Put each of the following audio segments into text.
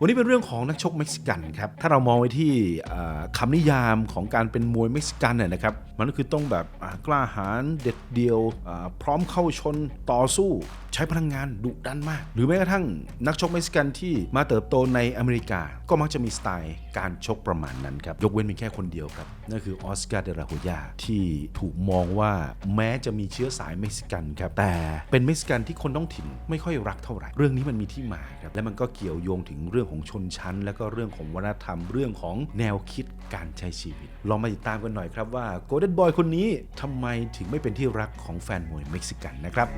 วันนี้เป็นเรื่องของนักชกเม็กซิกันครับถ้าเรามองไปที่อ่าคำนิยามของการเป็นมวยเม็กซิกันเนี่ยนะครับมันก็คือต้องแบบกล้าหาญเด็ดเดียว พร้อมเข้าชนต่อสู้ใช้พลังงานดุดันมาก หรือแม้กระทั่งนักชกเม็กซิกันที่มาเติบโตในอเมริกา ก็มักจะมีสไตล์การชกประมาณนั้นครับ ยกเว้นเพียงแค่คนเดียวครับ นั่นคือออสการ์เดลาโฮยาที่ถูกมองว่าแม้จะมีเชื้อสายเม็กซิกันครับ แต่เป็นเม็กซิกันที่คนท้องถิ่นไม่ค่อยรักเท่าไหร่ เรื่องนี้มันมีที่มาครับ และมันก็เกี่ยวโยงถึงเรื่องของชนชั้น และก็เรื่องของวัฒนธรรม เรื่องของแนวคิดการใช้ชีวิต ลองมาติดตามกันหน่อยครับว่าโกลเด้นบอยคนนี้ทำไมถึงไม่เป็นที่รักของแฟนมวยเม็กซิกันนะครับ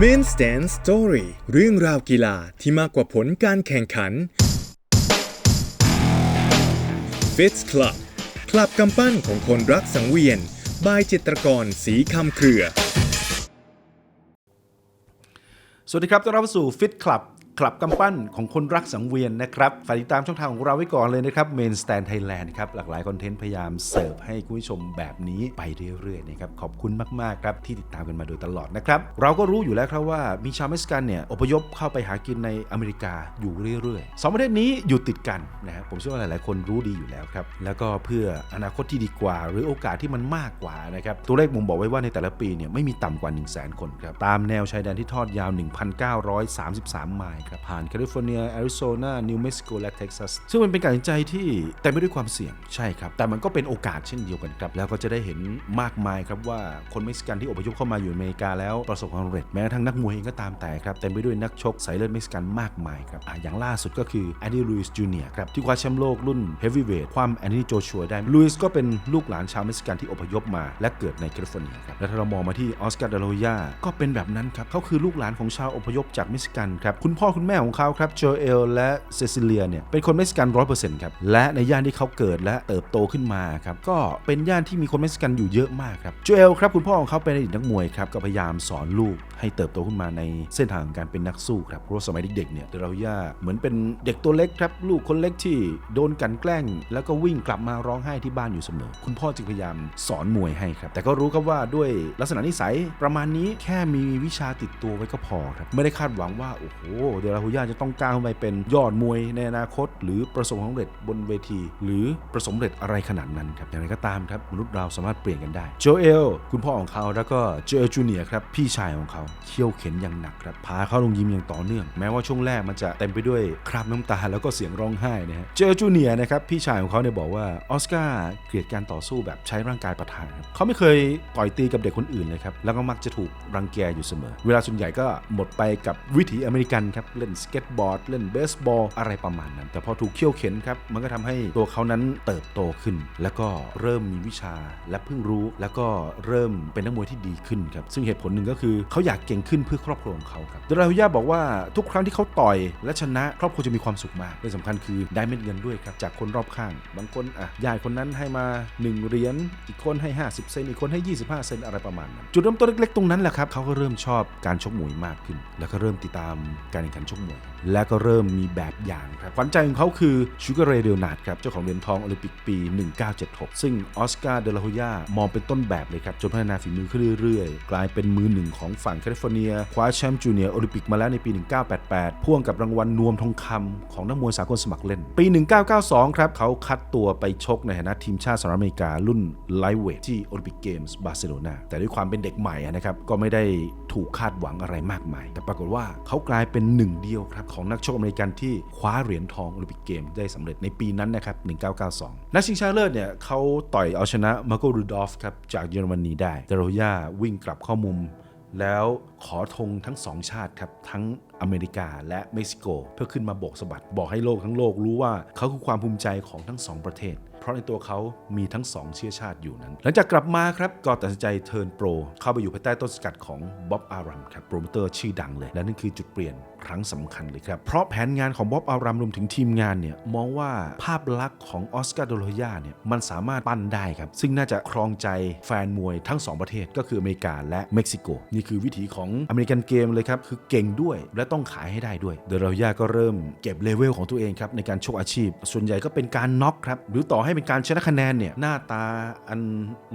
Main Stand Story เรื่องราวกีฬาที่มากกว่าผลการแข่งขัน Fits Club คลับกำปั้นของคนรักสังเวียน บายจิตรกรสีคำเครือ สวัสดีครับต้อนรับสู่ Fit Club คลับกำปั้นของคนรักสังเวียนนะครับฝากติดตามช่องทางของเราไว้ก่อนเลยนะครับ Main Stand Thailand ครับหลากหลายคอนเทนต์พยายามเสิร์ฟให้คุณผู้ชมแบบนี้ไปเรื่อยๆนะครับขอบคุณมากๆครับที่ติดตามกันมาโดยตลอดนะครับเราก็รู้อยู่แล้วครับว่ามีชาวเม็กซิกันเนี่ยอพยพเข้าไปหากินในอเมริกาอยู่เรื่อยๆสองประเทศนี้อยู่ติดกันนะครับผมเชื่อว่าหลายๆ คนรู้ดีอยู่แล้วครับแล้วก็เพื่ออนาคตที่ดีกว่า หรือโอกาสที่มันมากกว่านะครับตัวเลขผมบอกไว้ว่าในแต่ละปีเนี่ยไม่มีต่ำกว่า 1 0 0 0 0 0 คนครับตามแนวชายแดนที่ทอดยาว 1,933 ไมล์ครับผ่านแคลิฟอร์เนียแอริโซนานิวเม็กซิโกและเท็กซัสซึ่งมันเป็นการตัดสินใจที่เต็มไปด้วยความเสี่ยงใช่ครับ แต่มันก็เป็นโอกาสเช่นเดียวกันครับ แล้วก็จะได้เห็นมากมายครับว่าคนเม็กซิกันที่อพยพเข้ามาอยู่อเมริกาแล้วประสบความสำเร็จแม้กระทั่งนักมวยเองก็ตามแต่ครับเต็มไปด้วยนักชกสายเลือดเม็กซิกันมากมายครับออย่างล่าสุดก็คือแอนดี้ลุยส์จูเนียร์ครับที่คว้าแชมป์โลกรุ่นเฮฟวีเวทความแอนดี้โจชัวได้ลุยส์ก็เป็นลูกหลานชาวเม็กซิกันที่อพยพมา และเกิดในแคลิฟอร์เนียครับและถ้าเรามองมาที่ออสการ์ดลโลยาก็เป็นแบบนั้นครับเขาคือลูกหลานของชาวอพยพจากเม็กซิกันครับคุณพ่อคุณแม่ของเขาครับโจเอลและเซซิเลียเนี่ยเป็นคนเม็กซิกันร้อยเปอร์เซ็นต์ครับและในย่านที่เขาเกิดและเติบโตขึ้นมาครับก็เป็นย่านที่มีคนเม็กซิกันอยู่เยอะมากครับโจเอลครับคุณพ่อของเขาเป็นอดีตนักมวยครับก็พยายามสอนลูก ให้เติบโตขึ้นมาในเส้นทางการเป็นนักสู้ครับเพราะว่าสมัยเด็กๆเนี่ยเดลโลยาเหมือนเป็นเด็กตัวเล็กครับ ลูกคนเล็กที่โดนกันแกล้ง แล้วก็วิ่งกลับมาร้องไห้ที่บ้านอยู่เสมอ คุณพ่อจึงพยายามสอนมวยให้ครับ แต่ก็รู้ครับว่าด้วยลักษณะนิสัยประมาณนี้แค่มีวิชาติดตัวไว้ก็พอครับ ไม่ได้คาดหวังว่า โอ้โห เดลโลยาจะต้องก้าวไปเป็นยอดมวยในอนาคต หรือประสบความสำเร็จบนเวที หรือประสบความสำเร็จอะไรขนาดนั้นครับอย่างไรก็ตามครับมนุษย์เราสามารถเปลี่ยนกันได้โจเอลคุณพ่อของเขาแล้วก็โจเอลจูเนียครับพี่ชายของเขาเขี่ยวเข็นอย่างหนักครับพาเขาลงยิมอย่างต่อเนื่อง แม้ว่าช่วงแรกมันจะเต็มไปด้วยคราบน้ำตาแล้วก็เสียงร้องไห้นะฮะโจอจูเนียนะครับพี่ชายของเขาเนี่ยบอกว่าออสการ์เกลียดการต่อสู้แบบใช้ร่างกายประทานเขาไม่เคยต่อยตีกับเด็กคนอื่นเลยครับแล้วก็มักจะถูกรังแกอยู่เสมอ เวลาส่วนใหญ่ก็หมดไปกับวิถีอเมริกันครับเล่นสเก็ตบอร์ดเล่นเบสบอลอะไรประมาณนั้น แต่พอถูกเขี่ยวเข็นครับมันก็ทำให้ตัวเขานั้นเติบโตขึ้น แล้วก็เริ่มมีวิชาและเพิ่งรู้ แล้วก็เริ่มเป็นนักมวยที่ดีขึ้นครับซึ่งเหตุผลหนึ่งก็คือเขาอยากเก่งขึ้นเพื่อครอบครัวของเขาครับโดราฮุย่าบอกว่าทุกครั้งที่เขาต่อยและชนะ ครอบครัวจะมีความสุขมากและสำคัญคือได้เม็ดเงินด้วยครับจากคนรอบข้าง บางคนอะยายคนนั้นให้มา 1เหรียญอีกคนให้ 50 เซนอีกคนให้ 25 เซนอะไรประมาณนั้นจุดเริ่มต้นเล็กๆตรงนั้นแหละครับเขาก็เริ่มชอบการชกมวยมากขึ้น แล้วก็เริ่มติดตามการแข่งขันชกมวยและก็เริ่มมีแบบอย่างครับขวัญใจของเขาคือชูการ์เรเดลนาดครับเจ้าของเหรียญทองโอลิมปิกปี 1976 ซึ่งออสการ์เดลาโฮยามองเป็นต้นแบบเลยครับจนพัฒนาฝีมือขึ้นเรื่อยๆ กลายเป็นมือหนึ่งของฝั่งลิฟอร์เนียคว้าแชมป์จูเนียร์โอลิมปิกมาแล้วในปี 1988 พ่วงกับรางวัลนวมทองคำของนักมวยสากลสมัครเล่น ปี 1992 ครับ เขาคัดตัวไปชกในฐานะทีมชาติสหรัฐอเมริการุ่นไลท์เวทที่โอลิมปิกเกมส์บาร์เซโลนาแต่ด้วยความเป็นเด็กใหม่นะครับก็ไม่ได้ถูกคาดหวังอะไรมากมาย แต่ปรากฏว่าเขากลายเป็นหนึ่งเดียวครับของนักชกอเมริกันที่คว้าเหรียญทองโอลิมปิกเกมได้สำเร็จในปีนั้นนะครับ 1992 นักชิงชนะเลิศเนี่ยเขาต่อยเอาชนะมาโกรูดอฟครับจากเยอรมนีได้เดโรย่าวิ่งกลับเข้ามุม แล้วขอธงทั้งสองชาติครับ ทั้งอเมริกาและเม็กซิโก เพื่อขึ้นมาโบกสะบัดบอกให้โลกทั้งโลกรู้ว่าเขาคือความภูมิใจของทั้งสองประเทศ เพราะในตัวเขามีทั้งสองเชื้อชาติอยู่นั้น หลังจากกลับมาครับก็ตัดสินใจเทิร์นโปร เข้าไปอยู่ภายใต้ต้นสกัดของบ๊อบอารัมครับโปรโมเตอร์ชื่อดังเลย และนั่นคือจุดเปลี่ยนครั้งสำคัญเลยครับ เพราะแผนงานของบ๊อบอารัมรวมถึงทีมงานเนี่ยมองว่าภาพลักษณ์ของออสการ์โดโลยาเนี่ยมันสามารถปั้นได้ครับ ซึ่งน่าจะครองใจแฟนมวยทั้งสองประเทศก็คืออเมริกาและเม็กซิโก นี่คือวิถีของอเมริกันเกมเลยครับ คือเก่งด้วยและต้องขายให้ได้ด้วยเดโลยาก็เริ่มเก็บเลเวลของตัวเองครับในการชกอาชีพ ส่วนใหญ่ก็เป็นการน็อกครับหรือต่อให้เป็นการชนะคะแนนเนี่ยหน้าตาอัน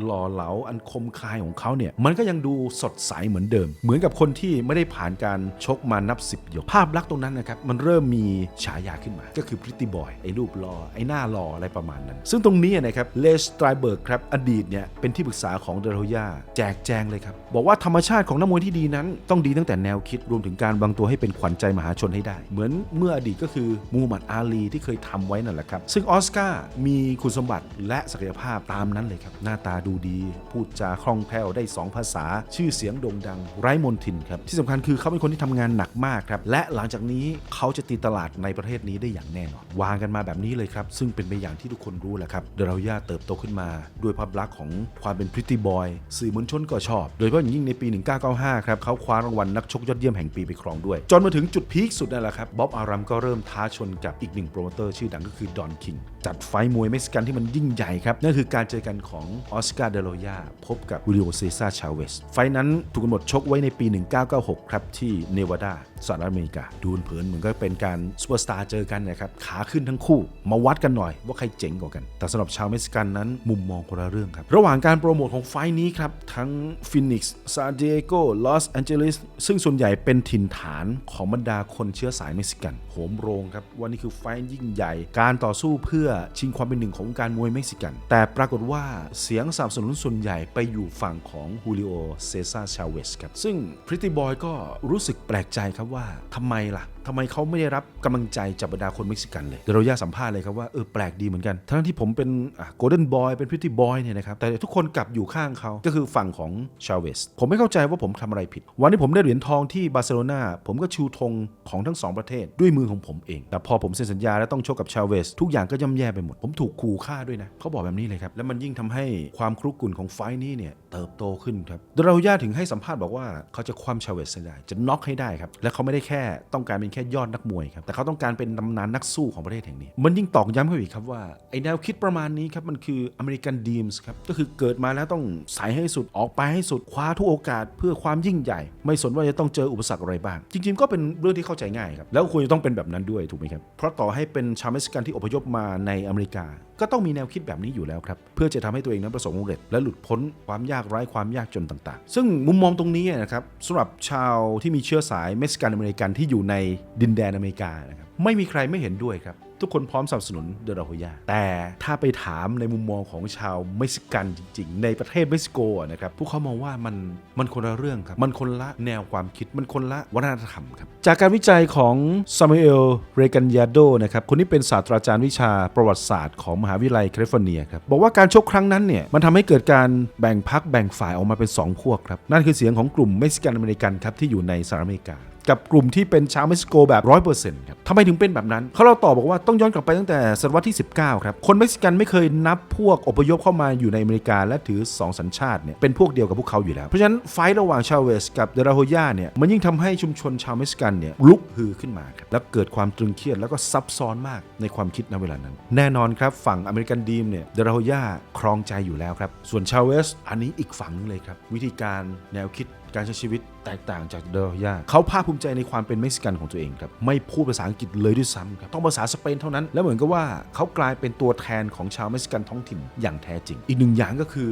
หล่อเหลาอันคมคายของเขาเนี่ยมันก็ยังดูสดใสเหมือนเดิม เหมือนกับคนที่ไม่ได้ผ่านการชกมานับสิบยกภาพลักษณ์ตรงนั้นนะครับมันเริ่มมีฉายาขึ้นมา ก็คือพริตตี้บอยไอ้รูปหล่อไอ้หน้าหล่ออะไรประมาณนั้น ซึ่งตรงนี้นะครับเลสไตรเบิร์กครับอดีตเนี่ยเป็นที่ปรึกษาของเดโรย่าแจกแจงเลยครับ บอกว่าธรรมชาติของนักมวยที่ดีนั้น ต้องดีตั้งแต่แนวคิดรวมถึงการวางตัวให้เป็นขวัญใจมหาชนให้ได้ เหมือนเมื่ออดีตก็คือมูฮัมหมัดอาลีที่เคยทำไว้นั่นแหละครับ ซึ่งออสการ์มีคุณสมบัติและศักยภาพตามนั้นเลยครับ หน้าตาดูดี พูดจาคล่องแคล่วได้ 2 ภาษา ชื่อเสียงโด่งดัง ไร้มนทินครับ ที่สำคัญคือเขาเป็นคนที่ทำงานหนักมากครับและหลังจากนี้เขาจะตีตลาดในประเทศนี้ได้อย่างแน่นอน วางกันมาแบบนี้เลยครับ ซึ่งเป็นไปอย่างที่ทุกคนรู้แหละครับเดราย่าเติบโตขึ้นมา ด้วยภาพลักษณ์ของความเป็นพริตตี้บอยสื่อมวลชนก็ชอบ โดยเฉพาะอย่างยิ่งในปี 1995 ครับเขาคว้ารางวัลนักชกยอดเยี่ยมแห่งปีไปครองด้วย จนมาถึงจุดพีคสุดนั่นแหละครับบ๊อบอารัมก็เริ่มท้าชนกับอีกหนึ่งโปรโมเตอร์ชื่อดังก็คือดอนคิงจัดไฟมวยเม็กซิกันที่มันยิ่งใหญ่ครับนั่นคือการเจอกันของออสการ์เดโลยาพบกับวิลิโอเซซ่าชาเวสไฟนั้นถูกกำหนดชกไว้ในปี 1996 ครับที่เนวาดาสหรัฐอเมริกา ดูเผินเหมือนก็เป็นการซูเปอร์สตาร์เจอกันนะครับขาขึ้นทั้งคู่ มาวัดกันหน่อยว่าใครเจ๋งกว่ากัน แต่สำหรับชาวเม็กซิกันนั้นมุมมองคนละเรื่องครับ ระหว่างการโปรโมทของไฟท์นี้ครับ ทั้งฟินิกซ์ซานดิเอโกลอสแอนเจลิสซึ่งส่วนใหญ่เป็นถิ่นฐานของบรรดาคนเชื้อสายเม็กซิกันโหมโรงครับว่านี่คือไฟท์ยิ่งใหญ่ การต่อสู้เพื่อชิงความเป็นหนึ่งของการมวยเม็กซิกัน แต่ปรากฏว่าเสียงสนับสนุนส่วนใหญ่ไปอยู่ฝั่งของฮูลิโอเซซ่าชาเวสครับซึ่งพริตตี้บอยก็รู้สึกแปลกใจครับว่าทำไมล่ะ ทำไมเขาไม่ได้รับกำลังใจจากบรรดาคนเม็กซิกันเลยเดี๋ยวเรย่าสัมภาษณ์เลยครับว่าเออแปลกดีเหมือนกันทั้งที่ผมเป็นโกลเด้นบอยเป็นพิตตี้บอยเนี่ยนะครับแต่ทุกคนกลับอยู่ข้างเขาก็คือฝั่งของชาเวสผมไม่เข้าใจว่าผมทำอะไรผิด วันที่ผมได้เหรียญทองที่บาร์เซโลนาผมก็ชูธงของทั้งสองประเทศด้วยมือของผมเอง แต่พอผมเซ็นสัญญาแล้วต้องชกกับชาเวสทุกอย่างก็ย่ำแย่ไปหมด ผมถูกขู่ฆ่าด้วยนะเขาบอกแบบนี้เลยครับแล้วมันยิ่งทำให้ความครุกุ่นของไฟท์นี้เนี่ยเติบโตขึ้นครับเดเรย่าถึงให้สัมภาษณ์บอกว่าเขาจะคว่ำชาเวสได้จะน็อกให้ได้ครับและเขาไม่ได้แค่ต้องการเป็นแค่ยอดนักมวยครับแต่เขาต้องการเป็นตำนานนักสู้ของประเทศแห่งนี้ มันยิ่งตอกย้ำเข้าไปอีกครับว่าไอแนวคิดประมาณนี้ครับมันคืออเมริกันดีมส์ครับก็คือเกิดมาแล้วต้องใส่ให้สุดออกไปให้สุดคว้าทุกโอกาสเพื่อความยิ่งใหญ่ ไม่สนว่าจะต้องเจออุปสรรคอะไรบ้าง จริง ๆ ก็เป็นเรื่องที่เข้าใจง่ายครับแล้วควรจะต้องเป็นแบบนั้นด้วยถูกไหมครับเพราะต่อให้เป็นชาวเม็กซิกันที่อพยพมาในอเมริกา ก็ต้องมีแนวคิดแบบนี้อยู่แล้วครับเพื่อจะทำให้ตัวเองนั้นประสบความสำเร็จ และหลุดพ้นความยากไร้ความยากจนต่าง ๆ ซึ่งมุมมองตรงนี้นะครับสำหรับชาวที่มีเชื้อสายเม็กซิกันอเมริกันที่อยู่ในดินแดนอเมริกานะครับไม่มีใครไม่เห็นด้วยครับ ทุกคนพร้อมสนับสนุนเดอราโฮยาแต่ถ้าไปถามในมุมมองของชาวเม็กซิกันจริง ๆ ในประเทศเม็กซิโกนะครับพวกเขามองว่ามันมันคนละเรื่องครับ มันคนละแนวความคิดมันคนละวัฒนธรรมครับ จากการวิจัยของซามูเอลเรกันยาโดนะครับคนนี้เป็นศาสตราจารย์วิชาประวัติศาสตร์ของมหาวิทยาลัยแคลิฟอร์เนียครับบอกว่าการชกครั้งนั้นเนี่ยมันทำให้เกิดการแบ่งพักแบ่งฝ่ายออกมาเป็นสองพวกครับนั่นคือเสียงของกลุ่มเม็กซิกันอเมริกันครับที่อยู่ในสหรัฐอเมริกา กับกลุ่มที่เป็นชาวเม็กซิโกแบบ100%ครับทำไมถึงเป็นแบบนั้นเขาเราตอบบอกว่าต้องย้อนกลับไปตั้งแต่ศตวรรษที่ 19 ครับ คนเม็กซิกันไม่เคยนับพวกอพยพเข้ามาอยู่ในอเมริกาและถือ 2 สัญชาติเนี่ยเป็นพวกเดียวกับพวกเขาอยู่แล้ว เพราะฉะนั้นไฟระหว่างชาเวสกับเดราโฮย่าเนี่ยมันยิ่งทำให้ชุมชนชาวเม็กซิกันเนี่ยลุกฮือขึ้นมาครับแล้วเกิดความตรึงเครียดแล้วก็ซับซ้อนมากในความคิดณเวลานั้น แน่นอนครับฝั่งอเมริกันดีมเนี่ยเดราโฮย่าครองใจอยู่แล้วครับส่วนชาเวสอันนี้อีกฝั่งนึงเลยครับวิธีการแนวคิด การใช้ชีวิตแตกต่างจากเดลยาเขาภาคภูมิใจในความเป็นเม็กซิกันของตัวเองครับ ไม่พูดภาษาอังกฤษเลยด้วยซ้ำครับ ต้องภาษาสเปนเท่านั้น แล้วเหมือนกับว่าเขากลายเป็นตัวแทนของชาวเม็กซิกันท้องถิ่นอย่างแท้จริง อีกหนึ่งอย่างก็คือ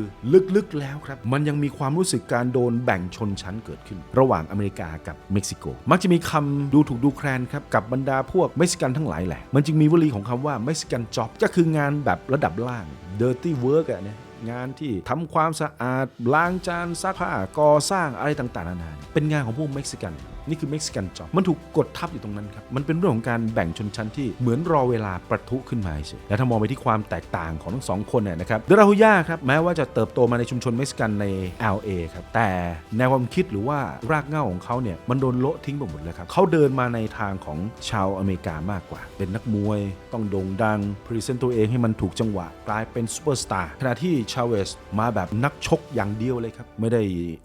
ลึกๆแล้วครับ มันยังมีความรู้สึกการโดนแบ่งชนชั้นเกิดขึ้น ระหว่างอเมริกากับเม็กซิโก มักจะมีคำดูถูกดูแคลนครับกับบรรดาพวกเม็กซิกันทั้งหลายแหละ มันจึงมีวลีของคำว่าเม็กซิกันจ็อบก็คืองานแบบระดับล่าง dirty work อะเนี่ย งานที่ทำความสะอาดล้างจานซักผ้าก่อสร้างอะไรต่างๆนานาเป็นงานของพวกเม็กซิกัน นี่คือเม็กซิกันจ็อบมันถูกกดทับอยู่ตรงนั้นครับ มันเป็นเรื่องของการแบ่งชนชั้นที่เหมือนรอเวลาประทุขึ้นมาเฉยและถ้ามองไปที่ความแตกต่างของทั้งสองคนเนี่ยนะครับเดราฮูย่าครับแม้ว่าจะเติบโตมาในชุมชนเม็กซิกันใน LA ครับแต่แนวความคิดหรือว่ารากเหง้าของเขาเนี่ยมันโดนโละทิ้งไปหมดเลยครับเขาเดินมาในทางของชาวอเมริกามากกว่า เป็นนักมวยต้องโด่งดังพรีเซนต์ตัวเองให้มันถูกจังหวะ กลายเป็นซูเปอร์สตาร์ขณะที่ชาเวสมาแบบนักชกอย่างเดียวเลยครับไม่ได้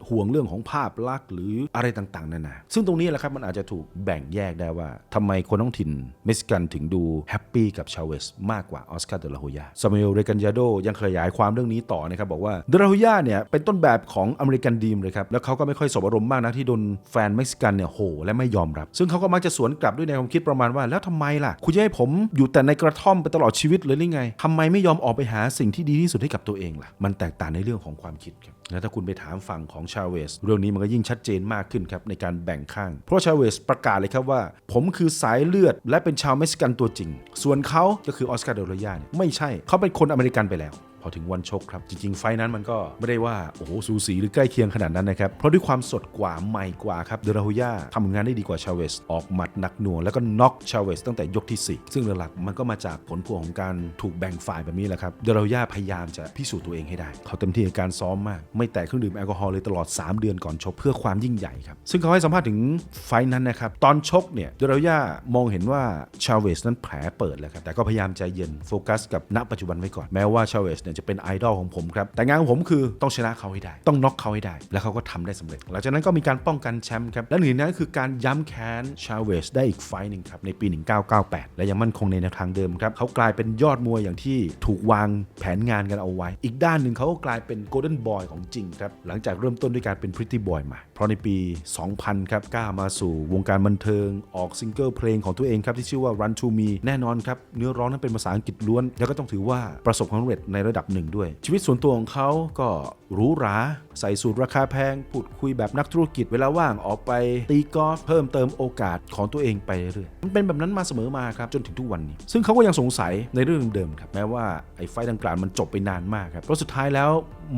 ห่วงเรื่องของภาพลักษณ์หรืออะไรต่างๆนานาซึ่งตรงนี้แหละครับมันอาจจะถูกแบ่งแยกได้ว่าทำไมคนท้องถิ่นเม็กซิกันถึงดูแฮปปี้กับชาเวสมากกว่าออสการ์เดลาโฮยาซามูเอลเรกันยาโดยังขยายความเรื่องนี้ต่อนะครับบอกว่าเดลาโฮยาเนี่ยเป็นต้นแบบของอเมริกันดีมเลยครับแล้วเขาก็ไม่ค่อยสบอารมณ์มากนะที่โดนแฟนเม็กซิกันเนี่ยโหและไม่ยอมรับ ซึ่งเขาก็มักจะสวนกลับด้วยในความคิดประมาณว่า แล้วทำไมล่ะ คุณจะให้ผมอยู่แต่ในกระท่อมไปตลอดชีวิตเลยหรือไงทำไมไม่ยอมออกไปหาสิ่งที่ดีที่สุดให้กับตัวเองล่ะ มันแตกต่างในเรื่องของความคิดครับ และถ้าคุณไปถามฝั่งของชาเวสเรื่องนี้มันก็ยิ่งชัดเจนมากขึ้นครับในการแบ่งข้าง เพราะชาเวสประกาศเลยครับว่า ผมคือสายเลือด และเป็นชาวเม็กซิกันตัวจริง ส่วนเขาก็คือออสการ์เดโรยาเนี่ยไม่ใช่เขาเป็นคนอเมริกันไปแล้ว อถึงวันชกครับ จริง ๆ ไฟนั้นมันก็ไม่ได้ว่า โอ้โหสูสีหรือใกล้เคียงขนาดนั้นนะครับ เพราะด้วยความสดกว่าใหม่กว่าครับเดราฮุย่าทำงานได้ดีกว่าชาเวสออกหมัดหนักหน่วงแล้วก็น็อกชาเวสตั้งแต่ยกที่ 4 ซึ่งหลักๆมันก็มาจากผลพวงของการถูกแบ่งฝ่ายแบบนี้แหละครับเดราฮุย่าพยายามจะพิสูจน์ตัวเองให้ได้ เขาเต็มที่ในการซ้อมมาก ไม่แตะเครื่องดื่มแอลกอฮอล์เลยตลอด 3 เดือนก่อนชกเพื่อความยิ่งใหญ่ครับซึ่งเขาให้สัมภาษณ์ถึงไฟนั้นนะครับตอนชกเนี่ยเดราฮุย่ามองเห็นว่าชาเวสนั้นแผลเปิดแล้วครับแต่ก็พยายามใจเย็นโฟกัสกับณปัจจุบันไว้ก่อนแม้ว่าชาเวสเนี่ยจะเป็นไอดอลของผมครับแต่งานของผมคือต้องชนะเขาให้ได้ ต้องน็อกเขาให้ได้ แล้วเขาก็ทำได้สำเร็จ หลังจากนั้นก็มีการป้องกันแชมป์ครับและหนึ่งนั้นคือการย้ำแค้นชาเวสได้อีกไฟหนึ่งครับในปี 1998 และยังมั่นคงในแนวทางเดิมครับเขากลายเป็นยอดมวยอย่างที่ถูกวางแผนงานกันเอาไว้ อีกด้านหนึ่งเขาก็กลายเป็นโกลเด้นบอยของจริงครับหลังจากเริ่มต้นด้วยการเป็นพริตตี้บอยมา เพราะในปี 2000 ครับกล้ามาสู่วงการบันเทิงออกซิงเกิลเพลงของตัวเองครับที่ชื่อว่า Run to Me แน่นอนครับเนื้อร้องนั้นเป็นภาษาอังกฤษล้วน แล้วก็ต้องถือว่าประสบความสำเร็จในระดับหนึ่งด้วย ชีวิตส่วนตัวของเขาก็หรูหราใส่สูตรราคาแพงพูดคุยแบบนักธุรกิจเวลาว่างออกไปตีกอล์ฟเพิ่มเติมโอกาสของตัวเองไปเรื่อยมันเป็นแบบนั้นมาเสมอมาครับจนถึงทุกวันนี้ ซึ่งเขาก็ยังสงสัยในเรื่องเดิมครับแม้ว่าไอ้ไฟดังกล่าวมันจบไปนานมากครับเพราะสุดท้ายแล้ว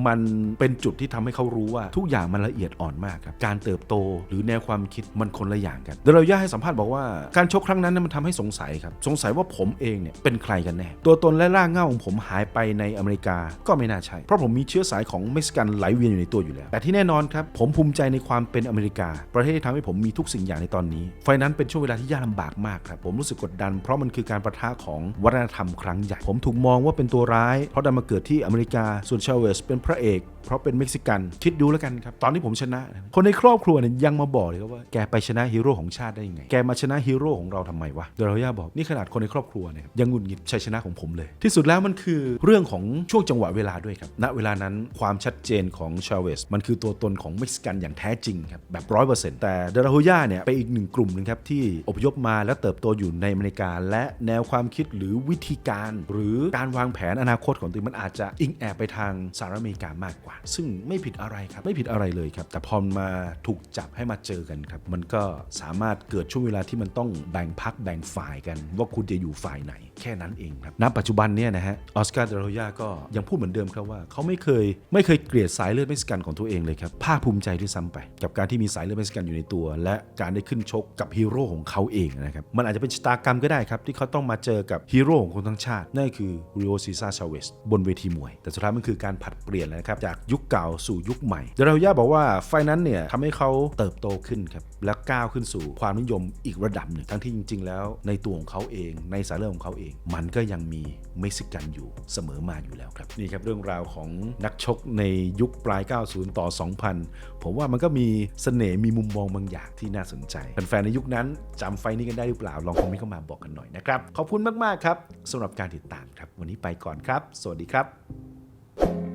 มันเป็นจุดที่ทำให้เขารู้ว่าทุกอย่างมันละเอียดอ่อนมากครับ การเติบโตหรือแนวความคิดมันคนละอย่างกันเดลย่าให้สัมภาษณ์บอกว่าการชกครั้งนั้นเนมันทำให้สงสัยครับ สงสัยว่าผมเองเนี่ยเป็นใครกันแน่ ตัวตนและร่างเงาของผมหายไปในอเมริกาก็ไม่น่าใช่ เพราะผมมีเชื้อสายของเม็กซิกันไหลเวียนอยู่ในตัวอยู่แล้ว แต่ที่แน่นอนครับ ผมภูมิใจในความเป็นอเมริกา ประเทศที่ทำให้ผมมีทุกสิ่งอย่างในตอนนี้ ไฟนั้นเป็นช่วงเวลาที่ยากลำบากมากครับ ผมรู้สึกกดดัน เพราะมันคือการประทะของวัฒนธรรมครั้งใหญ่ ผมถูกมองว่าเป็นตัวร้าย เพราะดันมาเกิดที่อเมริกา ส่วนชาเวสเป็นพระเอก เพราะเป็นเม็กซิกันคิดดูแล้วกันครับ ตอนที่ผมชนะ คนในครอบครัวเนี่ยยังมาบอกเลยครับว่าแกไปชนะฮีโร่ของชาติได้ยังไง แกมาชนะฮีโร่ของเราทำไมวะเดลย่าบอกนี่ขนาดคนในครอบครัวเนี่ยยังหงุดหงิดชัยชนะของผมเลย ที่สุดแล้วมันคือเรื่องของช่วงจังหวะเวลาด้วยครับณเวลานั้นความชัดเจนของชาเวสมันคือตัวตนของเม็กซิกันอย่างแท้จริงครับแบบร้อยเปอร์เซ็นต์แต่เดลาย่าเนี่ยเป็นอีกหนึ่งกลุ่มหนึงครับที่อพยพมาแล้วเติบโตอยู่ในอเมริกาและแนวความคิดหรือวิธีการ หรือการวางแผนอนาคตของตัวเองมันอาจจะอิงแอบไปทางสหรัฐอเมริกามากกว่า ซึ่งไม่ผิดอะไรครับ ไม่ผิดอะไรเลยครับ แต่พอมาถูกจับให้มาเจอกันครับ มันก็สามารถเกิดช่วงเวลาที่มันต้องแบ่งพักแบ่งฝ่ายกัน ว่าคุณจะอยู่ฝ่ายไหน แค่นั้นเองครับณปัจจุบันเนี่ยนะฮะออสการ์เดโรยาก็ยังพูดเหมือนเดิมครับว่าเขาไม่เคยไม่เคยเกลียดสายเลือดเม็กซิกันของตัวเองเลยครับภาคภูมิใจด้วยซ้ำไป กับการที่มีสายเลือดเม็กซิกันอยู่ในตัว และการได้ขึ้นชกกับฮีโร่ของเขาเองนะครับมันอาจจะเป็นชะตากรรมก็ได้ครับที่เขาต้องมาเจอกับฮีโร่ของคนทั้งชาตินั่นคือริโอซิซาชาเวสบนเวทีมวย แต่สุดท้ายมันคือการผัดเปลี่ยนนะครับจากยุคเก่าสู่ยุคใหม่เดโรยาบอกว่าไฟนั้นเนี่ยทำให้เขาเติบโตขึ้นครับและก้าวขึ้นสู่ความนิยมอีกระดับหนึ่งทั้งที่จริง ๆ แล้วในตัวของเขาเองในสายเลือดของเขาเองมันก็ยังมีเม็กซิกันอยู่เสมอมาอยู่แล้วครับ นี่ครับเรื่องราวของนักชกในยุคปลาย 90 ต่อ 2000 ผมว่ามันก็มีเสน่ห์มีมุมมองบางอย่างที่น่าสนใจแฟนๆในยุคนั้นจำไฟนี้กันได้หรือเปล่าลองคอมเมนต์เข้ามาบอกกันหน่อยนะครับขอบคุณมากๆครับสำหรับการติดตามครับ วันนี้ไปก่อนครับ สวัสดีครับ